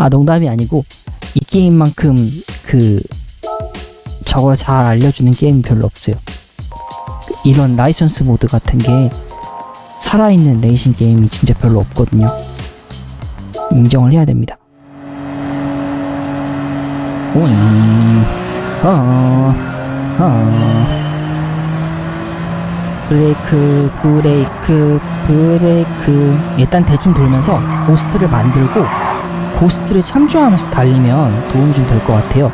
아 농담이 아니고 이 게임만큼 그 저걸 잘 알려주는 게임이 별로 없어요. 이런 라이선스 모드 같은 게 살아있는 레이싱 게임이 진짜 별로 없거든요. 인정을 해야 됩니다. 오잉, 어, 어. 브레이크, 브레이크, 브레이크. 일단 대충 돌면서 고스트를 만들고 고스트를 참조하면서 달리면 도움이 좀 될 것 같아요.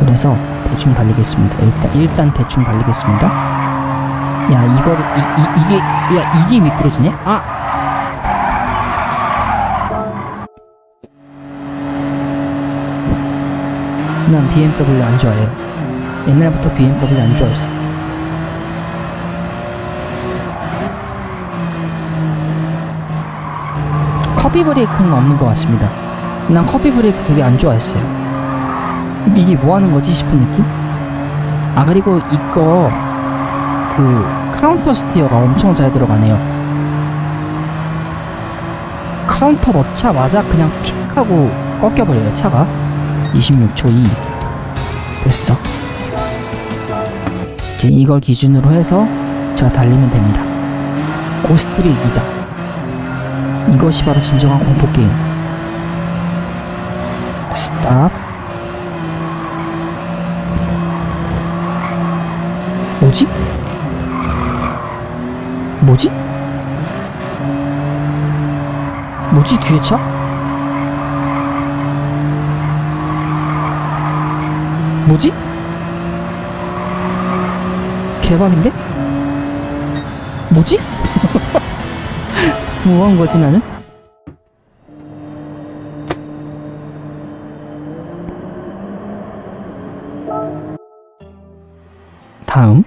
그래서 대충 달리겠습니다. 일단, 일단 대충 달리겠습니다. 야, 이거를, 이, 이, 이게, 야, 이게 미끄러지네? 아! 난 BMW 안 좋아해요. 옛날부터 BMW 안 좋아했어. 커피 브레이크는 없는 것 같습니다. 난 커피 브레이크 되게 안 좋아했어요. 이게 뭐 하는 거지 싶은 느낌? 아, 그리고 이거, 그, 카운터 스티어가 엄청 잘 들어가네요. 카운터 넣자마자 그냥 픽 하고 꺾여버려요, 차가. 26초 2. 됐어. 이제 이걸 기준으로 해서 제가 달리면 됩니다. 고스트를 이기자. 이것이 바로 진정한 공포게임. 스탑. 뭐지? 뭐지? 뭐지 뒤에 차? 뭐지? 개방인데? 뭐지? 뭐 한 거지 나는? 다음